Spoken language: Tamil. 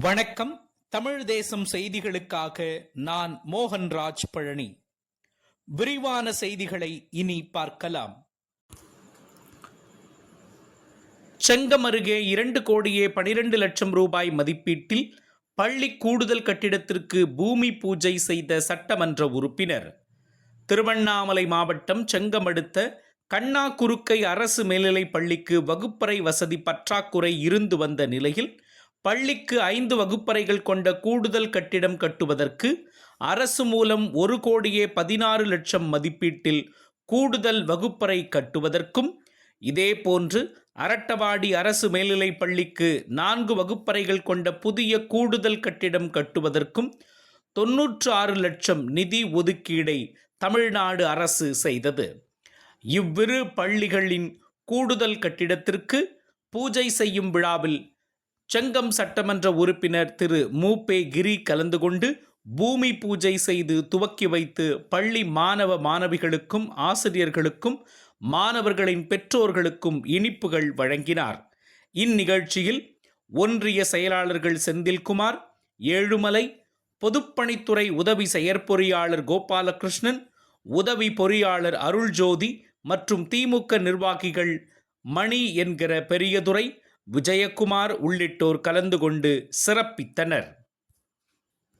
வணக்கம். தமிழ் தேசம் செய்திகளுக்காக நான் மோகன்ராஜ் பழனி விரிவான செய்திகளை இனி பார்க்கலாம். செங்கம் அருகே இரண்டு கோடியே பனிரெண்டு லட்சம் ரூபாய் மதிப்பீட்டில் பள்ளி கூடுதல் கட்டிடத்திற்கு பூமி பூஜை செய்த சட்டமன்ற உறுப்பினர். திருவண்ணாமலை மாவட்டம் செங்கம் அடுத்த கண்ணா குறுக்கை அரசு மேல்நிலைப் பள்ளிக்கு வகுப்பறை வசதி பற்றாக்குறை இருந்து வந்த நிலையில் பள்ளிக்கு ஐந்து வகுப்பறைகள் கொண்ட கூடுதல் கட்டிடம் கட்டுவதற்கு அரசு மூலம் ஒரு கோடியே பதினாறு லட்சம் மதிப்பீட்டில் கூடுதல் வகுப்பறை கட்டுவதற்கும் இதேபோன்று அரட்டவாடி அரசு மேல்நிலைப் பள்ளிக்கு நான்கு வகுப்பறைகள் கொண்ட புதிய கூடுதல் கட்டிடம் கட்டுவதற்கும் தொன்னூற்று ஆறு லட்சம் நிதி ஒதுக்கீடை தமிழ்நாடு அரசு செய்தது. இவ்விரு பள்ளிகளின் கூடுதல் கட்டிடத்திற்கு பூஜை செய்யும் விழாவில் செங்கம் சட்டமன்ற உறுப்பினர் திரு மூபே கிரி கலந்து கொண்டு பூமி பூஜை செய்து துவக்கி வைத்து பள்ளி மாணவ மாணவிகளுக்கும் ஆசிரியர்களுக்கும் மாணவர்களின் பெற்றோர்களுக்கும் இனிப்புகள் வழங்கினார். இந்நிகழ்ச்சியில் ஒன்றிய செயலாளர்கள் செந்தில்குமார் ஏழுமலை பொதுப்பணித்துறை உதவி செயற்பொறியாளர் கோபாலகிருஷ்ணன் உதவி பொறியாளர் அருள்ஜோதி மற்றும் திமுக நிர்வாகிகள் மணி என்கிற பெரியதுரை விஜயகுமார் உள்ளிட்டோர் கலந்து கொண்டு சிறப்பித்தனர்.